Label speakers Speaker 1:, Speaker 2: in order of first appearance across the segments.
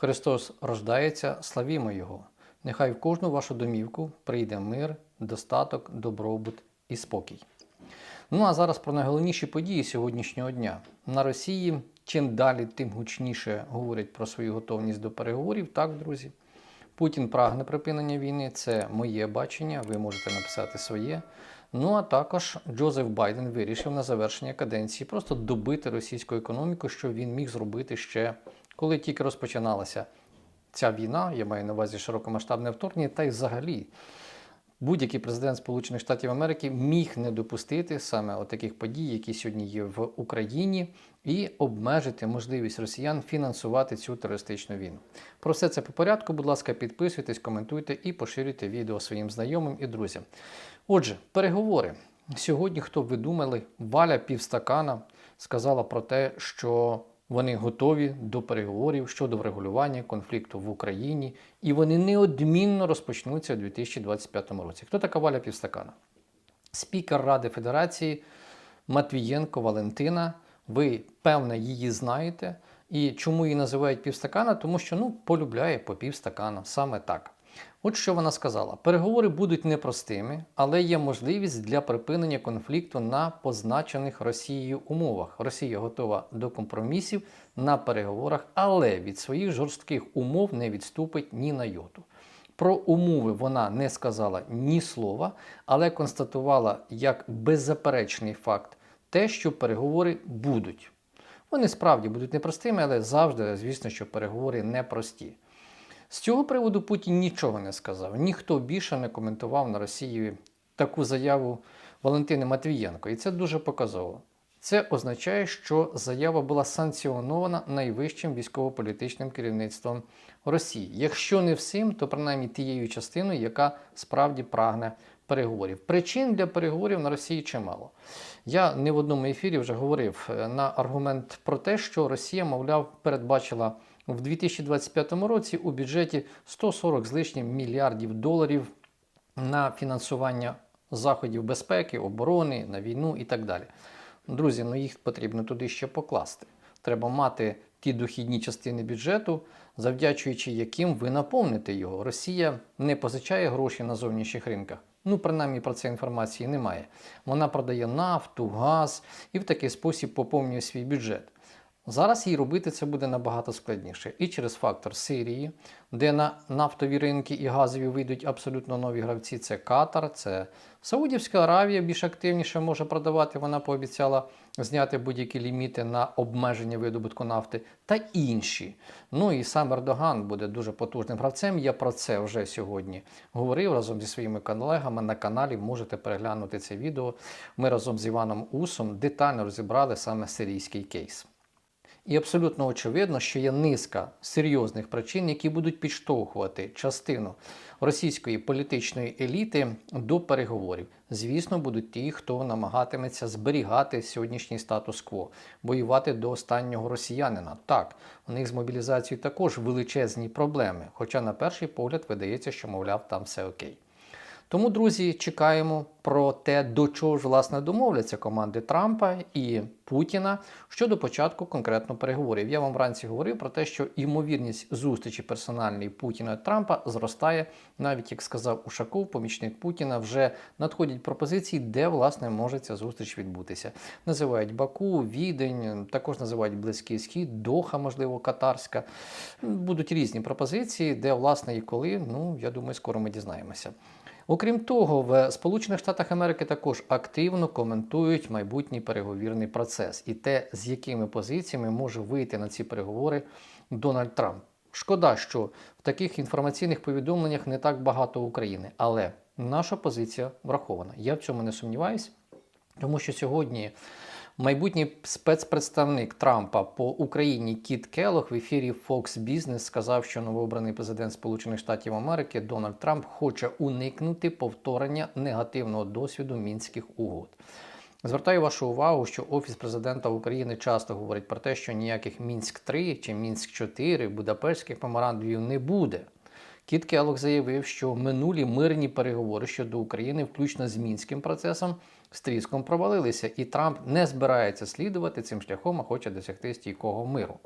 Speaker 1: Христос рождається, славімо Його. Нехай в кожну вашу домівку прийде мир, достаток, добробут і спокій. Ну а зараз про найголовніші події сьогоднішнього дня. На Росії чим далі, тим гучніше говорять про свою готовність до переговорів. Так, друзі. Путін прагне припинення війни, це моє бачення, ви можете написати своє. Ну а також Джозеф Байден вирішив на завершення каденції просто добити російську економіку, що він міг зробити ще коли тільки розпочиналася ця війна, я маю на увазі широкомасштабне вторгнення, та й взагалі будь-який президент Сполучених Штатів Америки міг не допустити саме таких подій, які сьогодні є в Україні, і обмежити можливість росіян фінансувати цю терористичну війну. Про все це по порядку. Будь ласка, підписуйтесь, коментуйте і поширюйте відео своїм знайомим і друзям. Отже, переговори. Сьогодні, хто б ви думали, Валя півстакана сказала про те, що вони готові до переговорів щодо врегулювання конфлікту в Україні, і вони неодмінно розпочнуться у 2025 році. Хто така Валя Півстакана? Спікер Ради Федерації Матвієнко Валентина. Ви, певне, її знаєте. І чому її називають півстакана? Тому що ну, полюбляє по півстакана, саме так. От що вона сказала: переговори будуть непростими, але є можливість для припинення конфлікту на позначених Росією умовах. Росія готова до компромісів на переговорах, але від своїх жорстких умов не відступить ні на йоту. Про умови вона не сказала ні слова, але констатувала як беззаперечний факт те, що переговори будуть. Вони справді будуть непростими, але завжди, звісно, що переговори непрості. З цього приводу Путін нічого не сказав. Ніхто більше не коментував на Росії таку заяву Валентини Матвієнко. І це дуже показово. Це означає, що заява була санкціонована найвищим військово-політичним керівництвом Росії. Якщо не всім, то принаймні тією частиною, яка справді прагне переговорів. Причин для переговорів на Росії чимало. Я не в одному ефірі вже говорив е, на аргумент про те, що Росія, мовляв, передбачила в 2025 році у бюджеті 140 з лишнім мільярдів доларів на фінансування заходів безпеки, оборони, на війну і так далі. Друзі, ну їх потрібно туди ще покласти. Треба мати ті дохідні частини бюджету, завдячуючи яким ви наповните його. Росія не позичає гроші на зовнішніх ринках. Ну, принаймні про це інформації немає. Вона продає нафту, газ і в такий спосіб поповнює свій бюджет. Зараз їй робити це буде набагато складніше. І через фактор Сирії, де на нафтові ринки і газові вийдуть абсолютно нові гравці. Це Катар, це Саудівська Аравія більш активніше може продавати. Вона пообіцяла зняти будь-які ліміти на обмеження видобутку нафти та інші. Ну і сам Ердоган буде дуже потужним гравцем. Я про це вже сьогодні говорив разом зі своїми колегами на каналі. Можете переглянути це відео. Ми разом з Іваном Усом детально розібрали саме сирійський кейс. І абсолютно очевидно, що є низка серйозних причин, які будуть підштовхувати частину російської політичної еліти до переговорів. Звісно, будуть ті, хто намагатиметься зберігати сьогоднішній статус-кво, воювати до останнього росіянина. Так, у них з мобілізацією також величезні проблеми. Хоча, на перший погляд, видається, що, мовляв, там все окей. Тому, друзі, чекаємо про те, до чого ж власне домовляться команди Трампа і Путіна щодо початку конкретно переговорів. Я вам вранці говорив про те, що ймовірність зустрічі персональної Путіна і Трампа зростає, навіть як сказав Ушаков, помічник Путіна, вже надходять пропозиції, де власне може ця зустріч відбутися. Називають Баку, Відень, також називають Близький Схід, Доха, можливо, Катарська. Будуть різні пропозиції, де власне і коли. Ну я думаю, скоро ми дізнаємося. Окрім того, в Сполучених Штатах Америки також активно коментують майбутній переговірний процес і те, з якими позиціями може вийти на ці переговори Дональд Трамп. Шкода, що в таких інформаційних повідомленнях не так багато України, але наша позиція врахована. Я в цьому не сумніваюсь, тому що сьогодні. Майбутній спецпредставник Трампа по Україні Кіт Келох в ефірі Fox Business сказав, що новообраний президент Сполучених Штатів Америки Дональд Трамп хоче уникнути повторення негативного досвіду мінських угод. Звертаю вашу увагу, що Офіс президента України часто говорить про те, що ніяких мінськ 3 чи мінськ 4 Будапештських меморандумів не буде. Кіт Келлог заявив, що минулі мирні переговори щодо України, включно з мінським процесом, з тріском провалилися, і Трамп не збирається слідувати цим шляхом, а хоче досягти стійкого миру.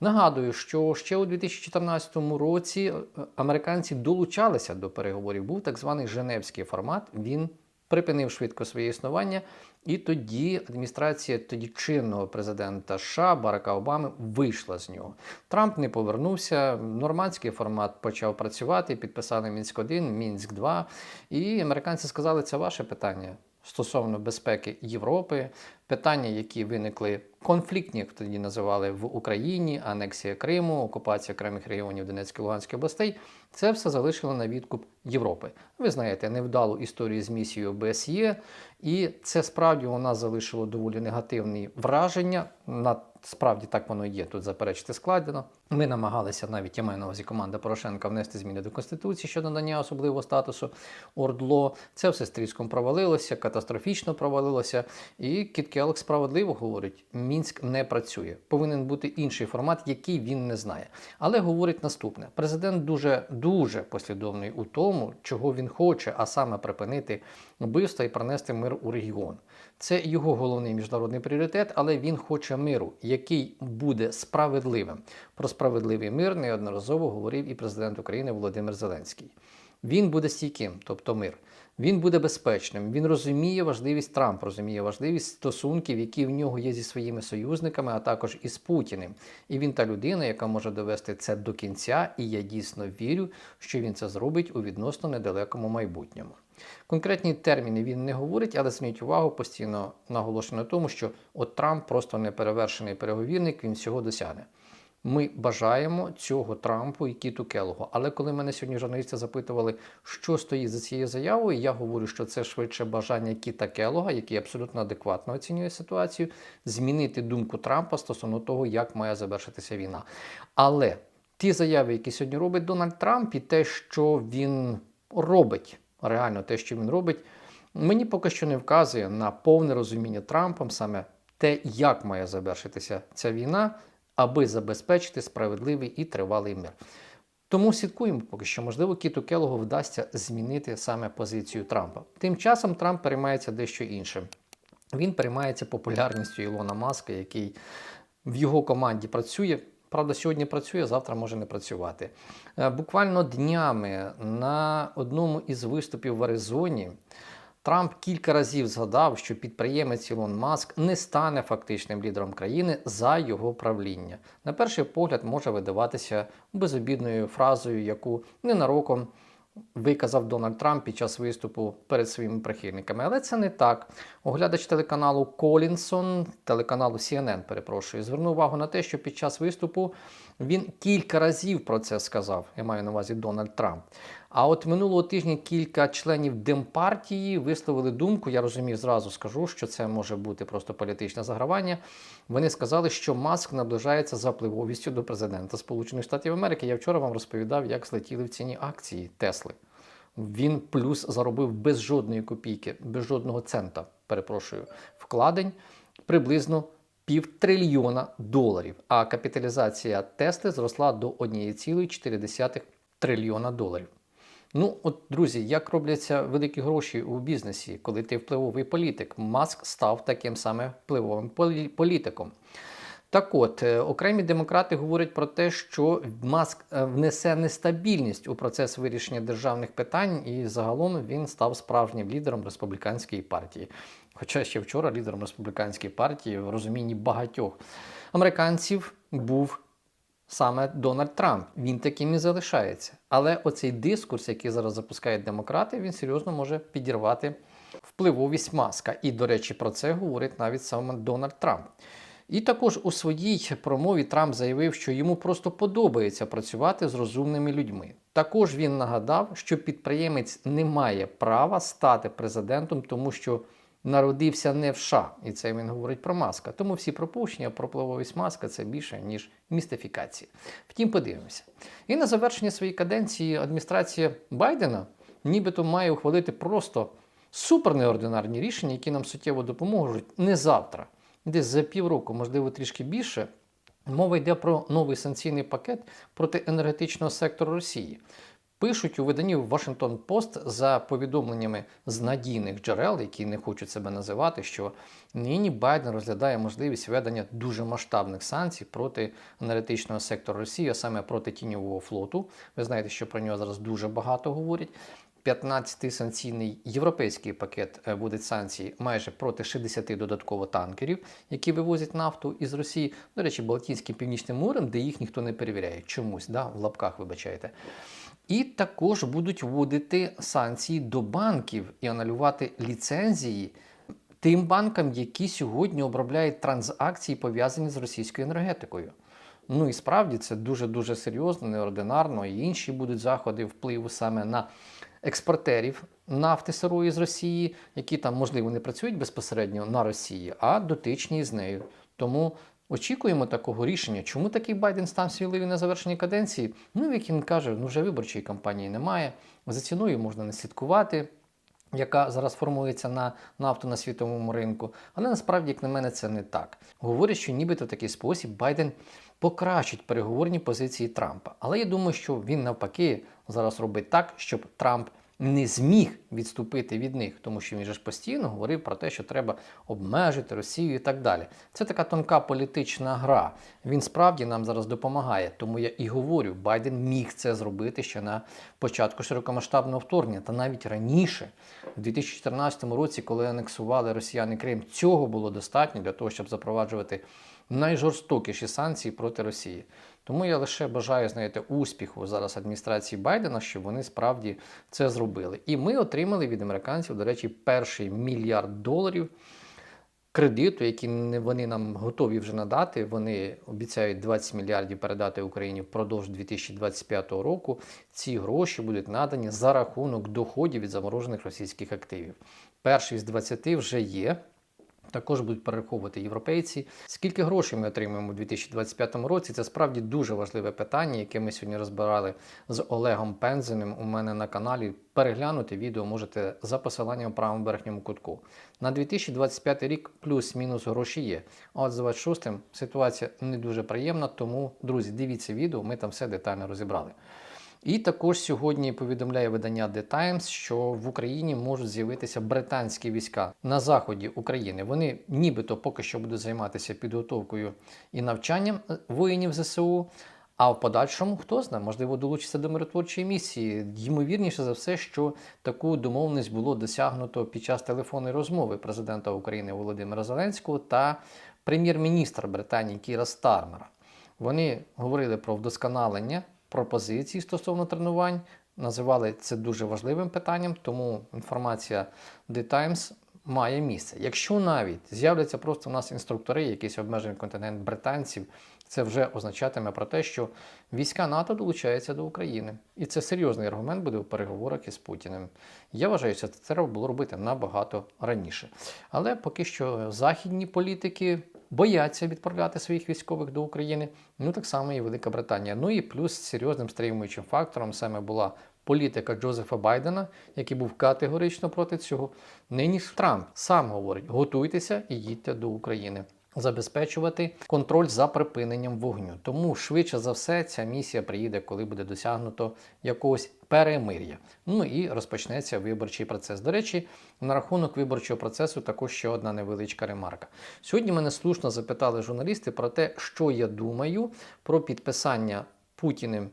Speaker 1: Нагадую, що ще у 2014 році е, американці долучалися до переговорів. Був так званий Женевський формат. Він припинив швидко своє існування, і тоді адміністрація тоді чинного президента США Барака Обами вийшла з нього. Трамп не повернувся. Нормандський формат почав працювати. Підписали Мінськ 1 Мінськ 2 І американці сказали, це ваше питання стосовно безпеки Європи, питання, які виникли конфліктні, як тоді називали в Україні, анексія Криму, окупація окремих регіонів Донецької Луганської областей. Це все залишило на відкуп Європи. Ви знаєте, невдалу історію з місією ОБСЄ, і це справді у нас залишило доволі негативні враження. На справді так воно є. Тут заперечити складно. Ми намагалися навіть я маю на увазі команда Порошенка внести зміни до конституції щодо надання особливого статусу ОРДЛО. Це все стріском провалилося, катастрофічно провалилося. І Келлог справедливо говорить: Мінськ не працює. Повинен бути інший формат, який він не знає. Але говорить наступне: президент дуже дуже послідовний у тому, чого він хоче, а саме припинити вбивства і принести мир у регіон. Це його головний міжнародний пріоритет, але він хоче миру, який буде справедливим. Про справедливий мир неодноразово говорив і президент України Володимир Зеленський. Він буде стійким, тобто мир. Він буде безпечним. Він розуміє важливість Трамп, розуміє важливість стосунків, які в нього є зі своїми союзниками, а також із Путіним. І він та людина, яка може довести це до кінця. І я дійсно вірю, що він це зробить у відносно недалекому майбутньому. Конкретні терміни він не говорить, але зміть увагу постійно наголошено на тому, що от Трамп просто неперевершений переговірник, він всього досягне. Ми бажаємо цього Трампу і Кіту Келогу. Але коли мене сьогодні журналісти запитували, що стоїть за цією заявою, я говорю, що це швидше бажання Кіта Келога, який абсолютно адекватно оцінює ситуацію, змінити думку Трампа стосовно того, як має завершитися війна. Але ті заяви, які сьогодні робить Дональд Трамп, і те, що він робить, реально те, що він робить, мені поки що не вказує на повне розуміння Трампом саме те, як має завершитися ця війна забезпечити справедливий і тривалий мир. Тому слідкуємо поки що, можливо, Кіту Келогу вдасться змінити саме позицію Трампа. Тим часом Трамп переймається дещо іншим. Він переймається популярністю Ілона Маска, який в його команді працює. Правда, сьогодні працює, завтра може не працювати. Е, буквально днями на одному із виступів в Аризоні Трамп кілька разів згадав, що підприємець Ілон Маск не стане фактичним лідером країни за його правління. На перший погляд може видаватися безобідною фразою, яку ненароком виказав Дональд Трамп під час виступу перед своїми прихильниками. Але це не так. Оглядач телеканалу Колінсон, телеканалу CNN, перепрошую, звернув увагу на те, що під час виступу він кілька разів про це сказав. Я маю на увазі Дональд Трамп. А от минулого тижня кілька членів Демпартії висловили думку. Я розумію, зразу скажу, що це може бути просто політичне загравання. Вони сказали, що Маск наближається за впливовістю до президента Сполучених Штатів Америки. Я вчора вам розповідав, як злетіли в ціні акції Тесли. Він плюс заробив без жодної копійки, без жодного цента, перепрошую, вкладень приблизно півтрильйона доларів. А капіталізація Тесли зросла до 1,4 трильйона доларів. Ну, от, друзі, як робляться великі гроші у бізнесі, коли ти впливовий політик? Маск став таким саме впливовим політиком. Так от, е, окремі демократи говорять про те, що Маск е, внесе нестабільність у процес вирішення державних питань, і загалом він став справжнім лідером республіканської партії. Хоча ще вчора лідером республіканської партії в розумінні багатьох американців був саме Дональд Трамп. Він таким і залишається. Але оцей дискурс, який зараз запускають демократи, він серйозно може підірвати впливовість маска. І, до речі, про це говорить навіть саме Дональд Трамп. І також у своїй промові Трамп заявив, що йому просто подобається працювати з розумними людьми. Також він нагадав, що підприємець не має права стати президентом, тому що народився не в США. І це він говорить про маска. Тому всі пропущення про впливовість маска це більше, ніж містифікації. Втім, подивимося. І на завершення своєї каденції адміністрація Байдена нібито має ухвалити просто супер неординарні рішення, які нам суттєво допоможуть не завтра, десь за півроку, можливо, трішки більше. Мова йде про новий санкційний пакет проти енергетичного сектору Росії. Пишуть у виданні Washington Post за повідомленнями з надійних джерел, які не хочуть себе називати, що нині Байден розглядає можливість введення дуже масштабних санкцій проти енергетичного сектору Росії, а саме проти тіньового флоту. Ви знаєте, що про нього зараз дуже багато говорять. 15 санкційний європейський пакет е, буде санкцій майже проти 60 додатково танкерів, які вивозять нафту із Росії. До речі, Балтійським Північним морем, де їх ніхто не перевіряє. Чомусь, да, в лапках вибачайте. І також будуть вводити санкції до банків і анулювати ліцензії тим банкам, які сьогодні обробляють транзакції, пов'язані з російською енергетикою. Ну і справді це дуже-дуже серйозно, неординарно, і інші будуть заходи впливу саме на експортерів нафти сирої з Росії, які там, можливо, не працюють безпосередньо на Росії, а дотичні з нею. Тому очікуємо такого рішення. Чому такий Байден став сміливий на завершенні каденції? Ну, як він каже, ну вже виборчої кампанії немає. За ціною можна не слідкувати. Яка зараз формується на нафту на світовому ринку, але насправді, як на мене, це не так. Говорять, що нібито в такий спосіб Байден покращить переговорні позиції Трампа. Але я думаю, що він навпаки зараз робить так, щоб Трамп не зміг відступити від них, тому що він же ж постійно говорив про те, що треба обмежити Росію і так далі. Це така тонка політична гра. Він справді нам зараз допомагає. Тому я і говорю, Байден міг це зробити ще на початку широкомасштабного вторгнення, та навіть раніше, у 2014 році, коли анексували Росіяни Крим, цього було достатньо для того, щоб запроваджувати найжорстокіші санкції проти Росії. Тому я лише бажаю знаєте, успіху зараз адміністрації Байдена, щоб вони справді це зробили. І ми отримали від американців, до речі, перший мільярд доларів кредиту, які вони нам готові вже надати. Вони обіцяють 20 мільярдів передати Україні впродовж 2025 року. Ці гроші будуть надані за рахунок доходів від заморожених російських активів. Перший з 20 вже є. Також будуть перераховувати європейці. Скільки грошей ми отримаємо у 2025 році? Це справді дуже важливе питання, яке ми сьогодні розбирали з Олегом Пензеним у мене на каналі. Переглянути відео можете за посиланням в правому верхньому кутку. На 2025 рік плюс-мінус гроші є. А от з 26-м ситуація не дуже приємна, тому, друзі, дивіться відео, ми там все детально розібрали. І також сьогодні повідомляє видання The Times, що в Україні можуть з'явитися британські війська на заході України. Вони нібито поки що будуть займатися підготовкою і навчанням е, воїнів ЗСУ. А в подальшому хто знає, можливо, долучиться до миротворчої місії. Ймовірніше за все, що таку домовленість було досягнуто під час телефонної розмови президента України Володимира Зеленського та прем'єр-міністра Британії Кіра Стармера. Вони говорили про вдосконалення пропозиції стосовно тренувань. Називали це дуже важливим питанням, тому інформація The Times має місце. Якщо навіть з'являться просто у нас інструктори, якийсь обмежений континент британців, це вже означатиме про те, що війська НАТО долучаються до України. І це серйозний аргумент буде у переговорах із Путіним. Я вважаю, що це треба було робити набагато раніше. Але поки що західні політики бояться відправляти своїх військових до України. Ну так само і Велика Британія. Ну і плюс серйозним стримуючим фактором саме була політика Джозефа Байдена, який був категорично проти цього. Нині Трамп сам говорить: готуйтеся і їдьте до України забезпечувати контроль за припиненням вогню. Тому швидше за все ця місія приїде, коли буде досягнуто якогось перемир'я. Ну і розпочнеться виборчий процес. До речі, на рахунок виборчого процесу також ще одна невеличка ремарка. Сьогодні мене слушно запитали журналісти про те, що я думаю про підписання Путіним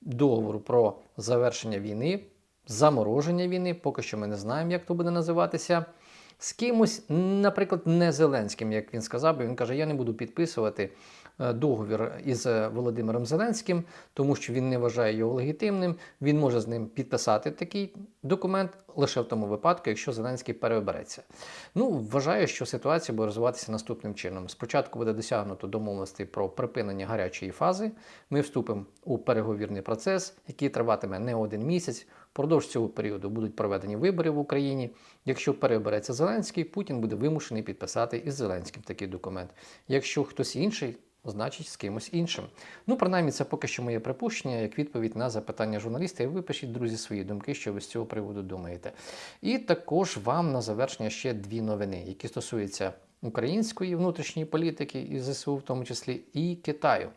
Speaker 1: договору про завершення війни, замороження війни. Поки що ми не знаємо, як то буде називатися з кимось, наприклад, не Зеленським, як він сказав, бо він каже: Я не буду підписувати е, договір із е, Володимиром Зеленським, тому що він не вважає його легітимним. Він може з ним підписати такий документ лише в тому випадку, якщо Зеленський переобереться. Ну, вважаю, що ситуація буде розвиватися наступним чином. Спочатку буде досягнуто домовленості про припинення гарячої фази. Ми вступимо у переговірний процес, який триватиме не один місяць. Впродовж цього періоду будуть проведені вибори в Україні. Якщо переобереться Зеленський, Путін буде вимушений підписати із Зеленським такий документ. Якщо хтось інший, значить з кимось іншим. Ну, принаймні, це поки що моє припущення, як відповідь на запитання журналістів. Ви пишіть, друзі, свої думки, що ви з цього приводу думаєте. І також вам на завершення ще дві новини, які стосуються української внутрішньої політики і ЗСУ, в тому числі, і Китаю.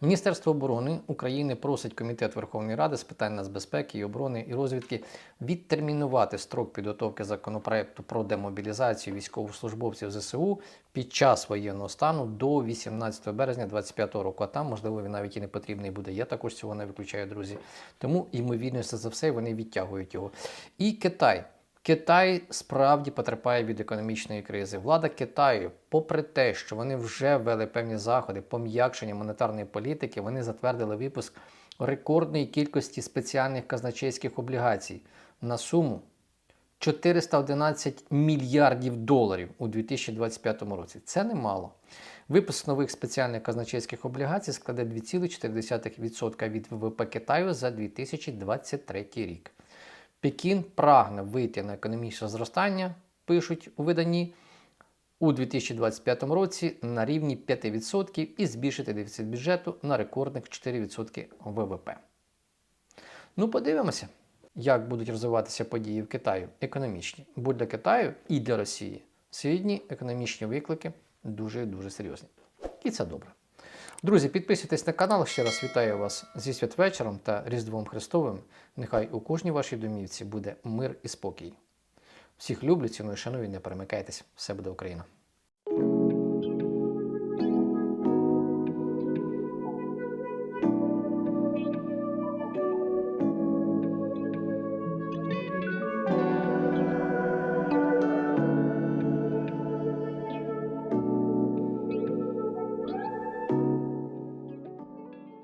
Speaker 1: Міністерство оборони України просить Комітет Верховної Ради з питань нацбезпеки і оборони і розвідки відтермінувати строк підготовки законопроекту про демобілізацію військовослужбовців ЗСУ під час воєнного стану до 18 березня 2025 року. А там, можливо, він навіть і не потрібний буде. Я також цього не виключаю, друзі. Тому, ймовірність за все, вони відтягують його. І Китай. Китай справді потерпає від економічної кризи. Влада Китаю, попри те, що вони вже ввели певні заходи пом'якшення монетарної політики, вони затвердили випуск рекордної кількості спеціальних казначейських облігацій на суму 411 мільярдів доларів у 2025 році. Це немало. Випуск нових спеціальних казначейських облігацій складе 2,4% від ВВП Китаю за 2023 рік. Пекін прагне вийти на економічне зростання, пишуть у виданні, у 2025 році на рівні 5% і збільшити дефіцит бюджету на рекордних 4% ВВП. Ну, подивимося, як будуть розвиватися події в Китаю економічні. Бо для Китаю і для Росії сьогодні економічні виклики дуже дуже серйозні. І це добре. Друзі, підписуйтесь на канал. Ще раз вітаю вас зі святвечором та Різдвом Христовим. Нехай у кожній вашій домівці буде мир і спокій. Всіх люблю, ціную, шаную, не перемикайтесь. Все буде Україна!